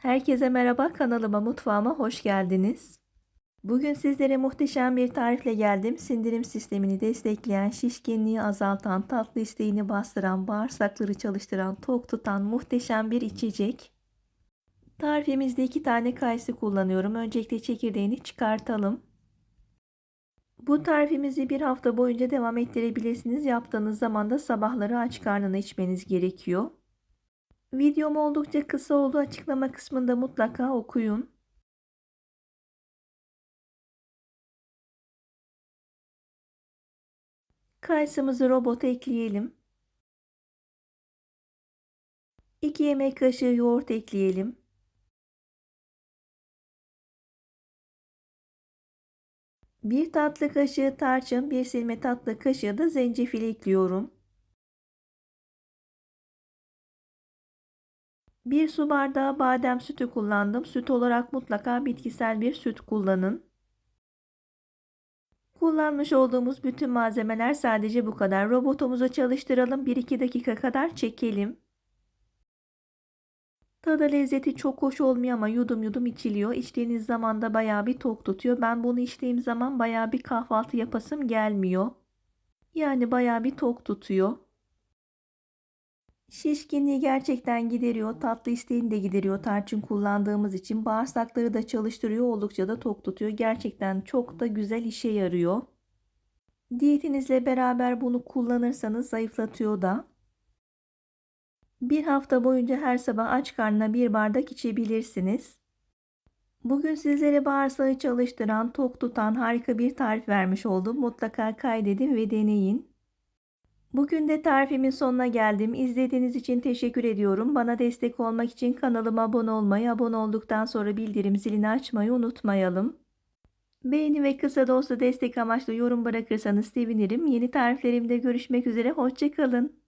Herkese merhaba kanalıma mutfağıma hoş geldiniz. Bugün sizlere muhteşem bir tarifle geldim. Sindirim sistemini destekleyen, şişkinliği azaltan, tatlı isteğini bastıran, bağırsakları çalıştıran, tok tutan muhteşem bir içecek. Tarifimizde iki tane kayısı kullanıyorum. Öncelikle çekirdeğini çıkartalım. Bu tarifimizi bir hafta boyunca devam ettirebilirsiniz. Yaptığınız zaman da sabahları aç karnına içmeniz gerekiyor. Videom oldukça kısa oldu. Açıklama kısmında mutlaka okuyun. Kayısımızı robota ekleyelim. 2 yemek kaşığı yoğurt ekleyelim. Bir tatlı kaşığı tarçın, bir silme tatlı kaşığı da zencefil ekliyorum. Bir su bardağı badem sütü kullandım. Süt olarak mutlaka bitkisel bir süt kullanın. Kullanmış olduğumuz bütün malzemeler sadece bu kadar. Robotumuzu çalıştıralım. 1-2 dakika kadar çekelim. Tadı lezzeti çok hoş olmuyor ama yudum yudum içiliyor. İçtiğiniz zaman da bayağı bir tok tutuyor. Ben bunu içtiğim zaman bayağı bir kahvaltı yapasım gelmiyor. Yani bayağı bir tok tutuyor. Şişkinliği gerçekten gideriyor. Tatlı isteğini de gideriyor tarçın kullandığımız için. Bağırsakları da çalıştırıyor. Oldukça da tok tutuyor. Gerçekten çok da güzel işe yarıyor. Diyetinizle beraber bunu kullanırsanız zayıflatıyor da. Bir hafta boyunca her sabah aç karnına bir bardak içebilirsiniz. Bugün sizlere bağırsağı çalıştıran, tok tutan harika bir tarif vermiş oldum. Mutlaka kaydedin ve deneyin. Bugün de tarifimin sonuna geldim. İzlediğiniz için teşekkür ediyorum. Bana destek olmak için kanalıma abone olmayı, abone olduktan sonra bildirim zilini açmayı unutmayalım. Beğeni ve kısa da olsa destek amaçlı yorum bırakırsanız sevinirim. Yeni tariflerimde görüşmek üzere. Hoşçakalın.